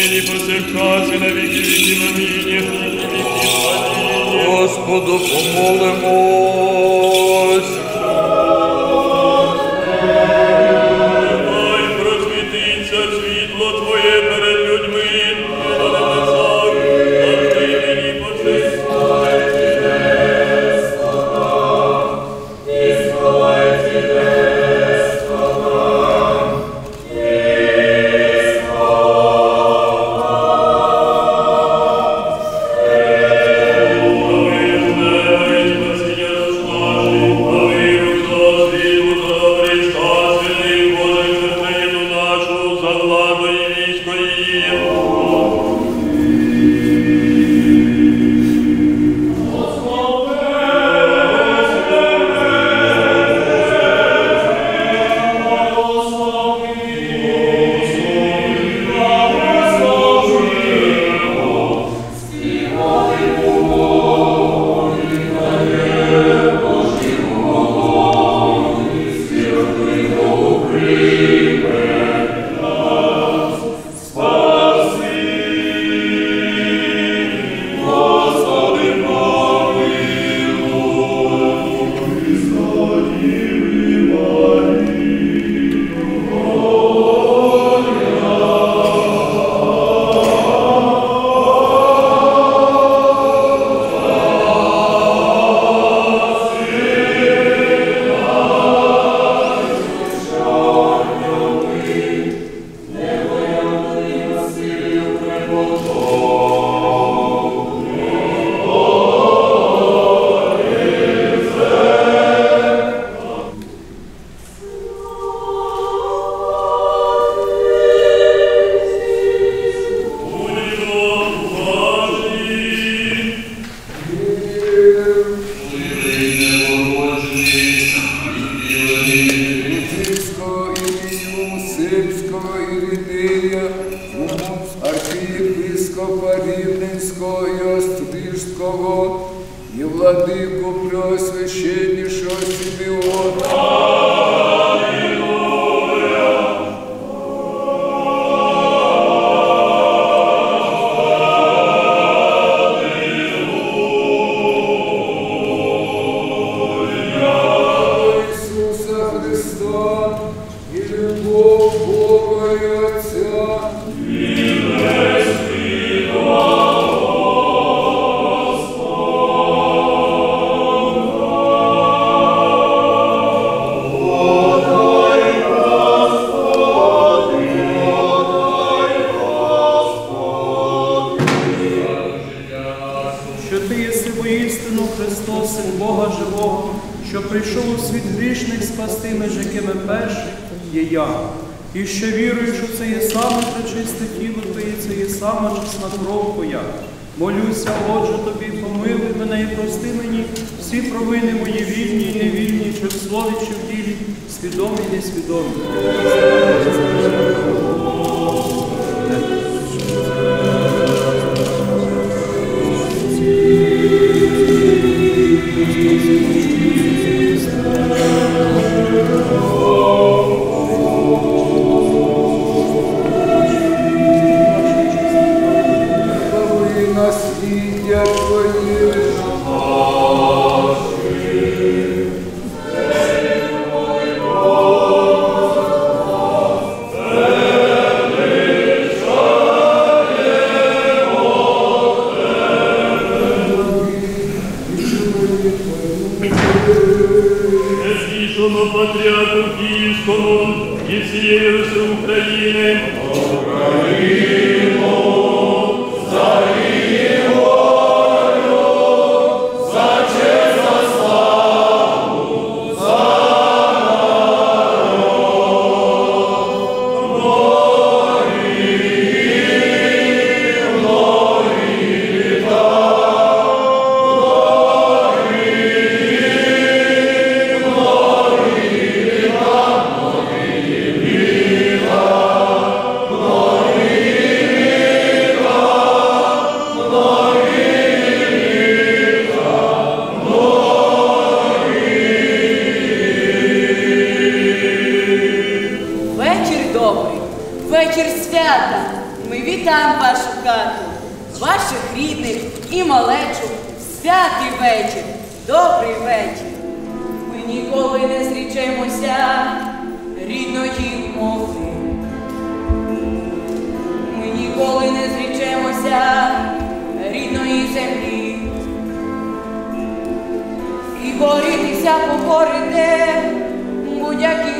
нині повсякчас і на віки віків. Амінь. Господу помолимо. Ім'ю Сибського Іринея, архієпископа Рівненського і Острижського, і владику Преосвященнішого Симеона, воістину Христос, Син Бога живого, що прийшов у світ грішних спасти, між якими перший є я. І що вірую, що це є саме пречисте тіло Твоє, це є сама чесна кров Твоя. Молюся, Отже, тобі, помилуй мене і прости мені всі провини мої вільні і невільні, чи в слові, чи в ділі, свідомі і несвідомі. І всієї Руси України. Вечір і малечу. Святий вечір, добрий вечір. Ми ніколи не зрічемося рідної мови. Ми ніколи не зрічемося рідної землі. І борітися покорите будь-які